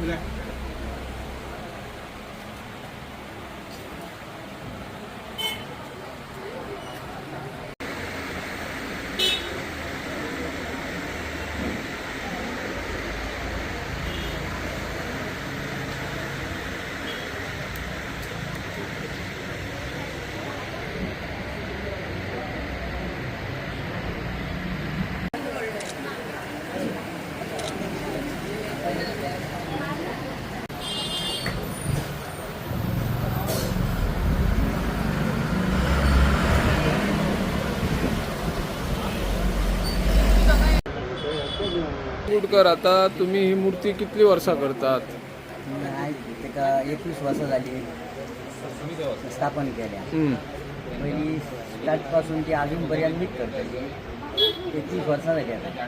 对不对？कुडकर आता तुम्ही ही मूर्ती कितली वर्षा करतात? तेका एकवीस वर्सां जाली स्थापन केल्या. हम्म. पहिली स्टार्टपासून ती अजून पर्यंत करतली एकवीस वर्सां जाली आता.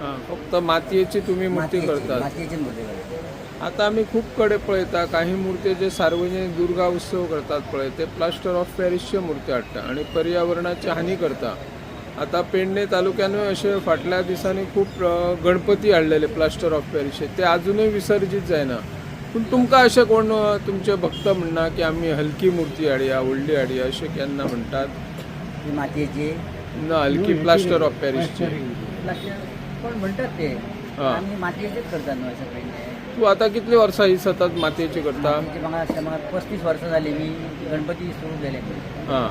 हा, फक्त मातयेची तुम्ही मूर्ती करतात. मातयेची मूर्ती करतात आता आम्ही खूप कडे पळयता काही मूर्ती जे सार्वजनिक दुर्गा उत्सव करतात पळय ते प्लास्टर ऑफ पॅरिसच्या मूर्ती हाडटा आणि पर्यावरणाची हानी करता. आता पेडणे तालुक्यानूय असे फाटल्या दिसांनी खूप गणपती हाडलेले प्लास्टर ऑफ पॅरिसचे. ते अजूनही विसर्जित जायना. पूण तुमकां अशें कोण तुमचे भक्त म्हणना की आमी हलकी मूर्ती हाडया व्हडली हाडया अशें केन्ना म्हणटात मातयेची ना हलकी प्लास्टर ऑफ पॅरिसची. पण म्हणतात ते? हा. आम्ही मातयेचेच करतात न्हू पहिले तू आता कितली वर्सां ही सतत मातयेची करता? पस्तीस वर्सां जाली मी गणपती सुरू केले. हां.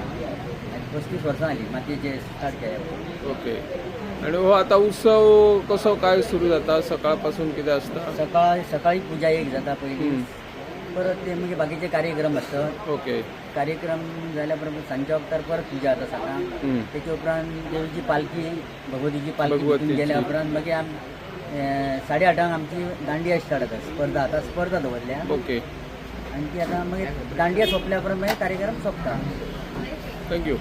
पस्तीस वर्सां जाली मातयेचे स्टार्ट केले. ओके. आणि हो आता उत्सव कसो काय सुरू जाता? सकाळपासून कितें आसता सकाळ सकाळी पूजा एक जाता पयली हम्म. परत ते मागीर बाकीचे कार्यक्रम आसतात ओके. कार्यक्रम झाल्या बरोबर सांजच्या वक्तार परत पूजा जाता सकाळ. त्याच्या उपरांत देवीची पालखी भगवतीची पालखी भगवतीची. गेल्या उपरांत मागीर आम अं, साडे आठांक आमची दांडिया स्टार्ट जाता स्पर्धा आतां स्पर्धा दवरल्या. ओके. आनी ती आतां मागीर दांडिया सोंपल्या उपरांत मागीर कार्यक्रम सोंपता. थँक्यू